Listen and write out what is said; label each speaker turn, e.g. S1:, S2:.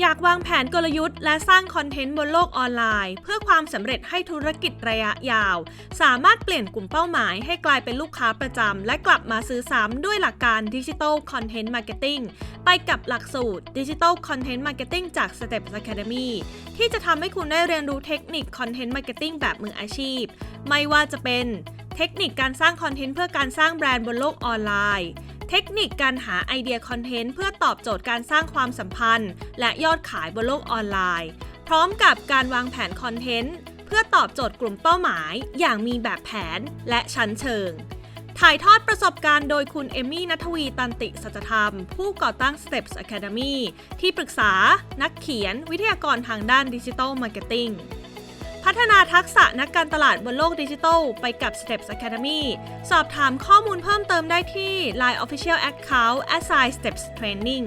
S1: อยากวางแผนกลยุทธ์และสร้างคอนเทนต์บนโลกออนไลน์ เพื่อความสำเร็จให้ธุรกิจระยะยาว สามารถเปลี่ยนกลุ่มเป้าหมายให้กลายเป็นลูกค้าประจำและกลับมาซื้อซ้ำด้วยหลักการดิจิทัลคอนเทนต์มาร์เก็ตติ้งไปกับหลักสูตรดิจิทัลคอนเทนต์มาร์เก็ตติ้งจาก Steps Academy ที่จะทำให้คุณได้เรียนรู้เทคนิคคอนเทนต์มาร์เก็ตติ้งแบบมืออาชีพ ไม่ว่าจะเป็น เทคนิคการสร้างคอนเทนต์เพื่อการสร้างแบรนด์บนโลกออนไลน์ เทคนิคการหาไอเดียคอนเทนต์เพื่อตอบโจทย์การสร้างความสัมพันธ์ และยอดขายบนโลกออนไลน์ พร้อมกับการวางแผนคอนเทนต์เพื่อตอบโจทย์กลุ่มเป้าหมาย อย่างมีแบบแผนและชั้นเชิง ถ่ายทอดประสบการณ์โดยคุณเอมี่นัทวีตันติสัจธรรม ผู้ก่อตั้ง Steps Academy ที่ปรึกษา นักเขียน วิทยากรทางด้านดิจิทัลมาร์เก็ตติ้ง พัฒนาทักษะนักการตลาดบนโลกดิจิทัลไปกับ Steps Academy สอบถามข้อมูลเพิ่มเติมได้ที่ Line Official Account a s s i g n Steps Training